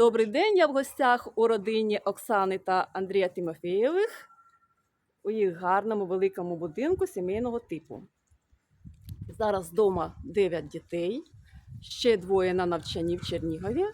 Добрий день, я в гостях у родині Оксани та Андрія Тимофєєвих у їх гарному великому будинку сімейного типу. Зараз вдома 9 дітей, ще двоє на навчанні в Чернігові,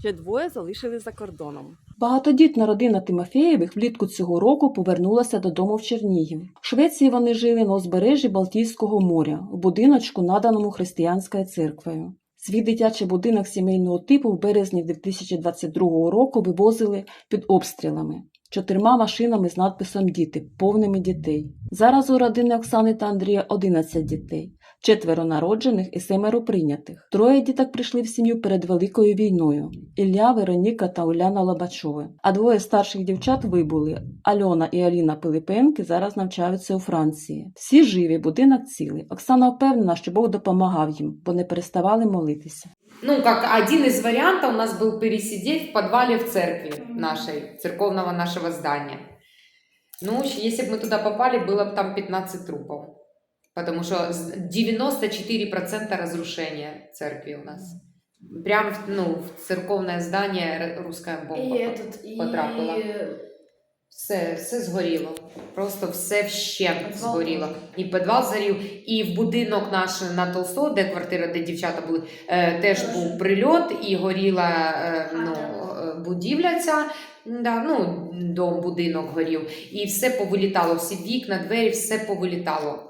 ще двоє залишили за кордоном. Багатодітна родина Тимофєєвих влітку цього року повернулася додому в Чернігів. В Швеції вони жили на узбережжі Балтійського моря, в будиночку, наданому християнською церквою. Свій дитячий будинок сімейного типу в березні 2022 року вивозили під обстрілами чотирма машинами з надписом Діти, повними дітей. Зараз у родини Оксани та Андрія 11 дітей, четверо народжених і семеро прийнятих. Троє діток прийшли в сім'ю перед Великою війною: Ілля, Вероніка та Уляна Лобачови. А двоє старших дівчат вибули. Альона і Аліна Пилипенки зараз навчаються у Франції. Всі живі, будинок цілий. Оксана впевнена, що Бог допомагав їм, бо не переставали молитися. Ну, как один из вариантов у нас был пересидеть в подвале в церкви нашей, церковного нашего здания. Ну, если бы мы туда попали, было бы там 15 трупов. Потому что 94% разрушения церкви у нас. Прям ну, в церковное здание р- русская І бомба. і... потрапила. Все, все згоріло. Просто все вщент згоріло. І підвал згорів, і в будинок наш на Толсто, де квартира, де дівчата були, е, теж Теж. був прильот, і горіла е, ну, е, будівля ця. Да, ну, дом, будинок горів, і все повилітало, всі вікна, двері, все повилітало.